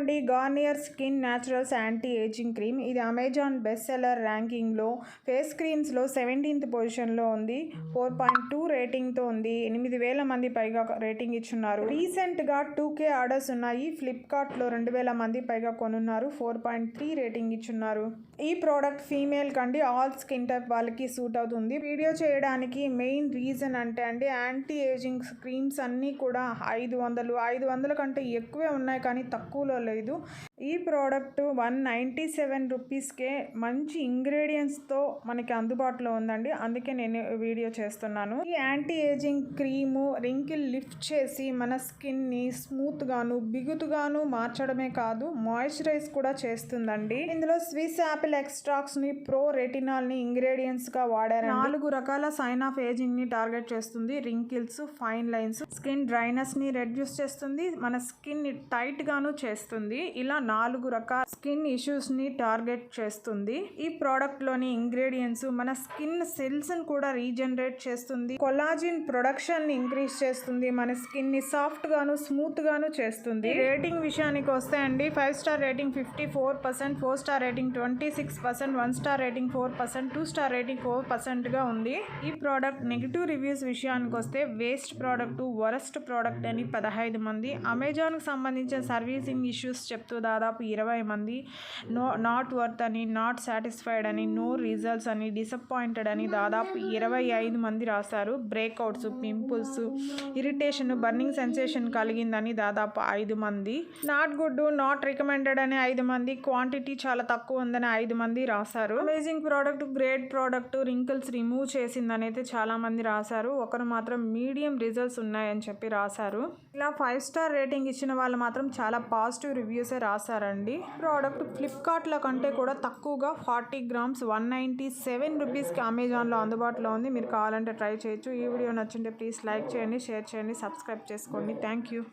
అండి Garnier skin naturals anti ageing cream. ఇది Amazon best seller ర్యాంకింగ్లో ఫేస్ క్రీమ్స్లో సెవెంటీన్త్ పొజిషన్లో ఉంది. ఫోర్ పాయింట్ టూ రేటింగ్తో ఉంది. ఎనిమిది వేల మంది పైగా రేటింగ్ ఇచ్చున్నారు. రీసెంట్గా టూ కే ఆర్డర్స్ ఉన్నాయి. ఫ్లిప్కార్ట్లో రెండు వేల మంది పైగా కొనున్నారు. ఫోర్ పాయింట్ త్రీ రేటింగ్ ఇచ్చున్నారు. ఈ ప్రోడక్ట్ ఫీమేల్ కండి ఆల్ స్కిన్ టైప్ వాళ్ళకి సూట్ అవుతుంది. వీడియో చేయడానికి మెయిన్ రీజన్ అంటే అండి యాంటీ ఏజింగ్ క్రీమ్స్ అన్నీ కూడా ఐదు వందలు ఐదు వందల కంటే ఎక్కువే ఉన్నాయి కానీ తక్కువలో ಇದು ఈ ప్రోడక్ట్ వన్ నైంటీ సెవెన్ రూపీస్కే మంచి ఇంగ్రీడియంట్స్తో మనకి అందుబాటులో ఉందండి. అందుకే నేను వీడియో చేస్తున్నాను. ఈ anti ageing cream wrinkle lift చేసి మన స్కిన్ని స్మూత్గాను బిగుతుగాను మార్చడమే కాదు మాయిశ్చరైజ్ కూడా చేస్తుందండి. ఇందులో స్విస్ యాపిల్ ఎక్స్ట్రాక్స్ని ప్రో రెటినాల్ని ఇంగ్రీడియంట్స్గా వాడారు నాలుగు రకాల సైన్ ఆఫ్ ఏజింగ్ని టార్గెట్ చేస్తుంది. రింకిల్స్ ఫైన్ లైన్స్ స్కిన్ డ్రైనెస్ని రెడ్యూస్ చేస్తుంది. మన స్కిన్ని టైట్గాను చేస్తుంది. ఇలా నాలుగు రకాల స్కిన్ ఇష్యూస్ని టార్గెట్ చేస్తుంది. ఈ ప్రోడక్ట్లోని ఇంగ్రీడియంట్స్ మన స్కిన్ సెల్స్ని కూడా రీజనరేట్ చేస్తుంది. కొలాజిన్ ప్రొడక్షన్ని ఇంక్రీజ్ చేస్తుంది. మన స్కిన్ని సాఫ్ట్ గాను స్మూత్ గాను చేస్తుంది. రేటింగ్ విషయానికి వస్తే అండి five star rating fifty four percent four star rating twenty six percent one star rating four percent two star rating four పర్సెంట్గా ఉంది. ఈ ప్రోడక్ట్ నెగిటివ్ రివ్యూస్ విషయానికి వస్తే వేస్ట్ ప్రోడక్ట్ వరస్ట్ ప్రోడక్ట్ అని పదహైదు మంది. అమెజాన్కి సంబంధించిన సర్వీసింగ్ ఇష్యూస్ చెప్తూ దాదాపు ఇరవై మంది. నో నాట్ వర్త్ అని నాట్ సాటిస్ఫైడ్ అని నో రిజల్ట్స్ అని డిసప్పాయింటెడ్ అని దాదాపు ఇరవై ఐదు మంది రాశారు. Breakouts pimples irritation burning sensation కలిగిందని దాదాపు ఐదు మంది. నాట్ గుడ్ నాట్ రికమెండెడ్ అని ఐదు మంది. క్వాంటిటీ చాలా తక్కువ ఉందని ఐదు మంది రాశారు. Amazing product great product wrinkles remove చేసిందని అయితే చాలా మంది రాశారు. ఒకరు మాత్రం మీడియం రిజల్ట్స్ ఉన్నాయని చెప్పి రాశారు. ఇలా ఫైవ్ స్టార్ రేటింగ్ ఇచ్చిన వాళ్ళు మాత్రం చాలా పాజిటివ్ రివ్యూసే రాశారండి ప్రోడక్ట్ ఫ్లిప్కార్ట్లో కంటే కూడా తక్కువగా forty grams one ninety seven రూపీస్కి అమెజాన్లో అందుబాటులో ఉంది. మీరు కావాలంటే ట్రై చేయొచ్చు. ఈ వీడియో నచ్చింటే ప్లీజ్ లైక్ చేయండి షేర్ చేయండి సబ్స్క్రైబ్ చేసుకోండి. Thank you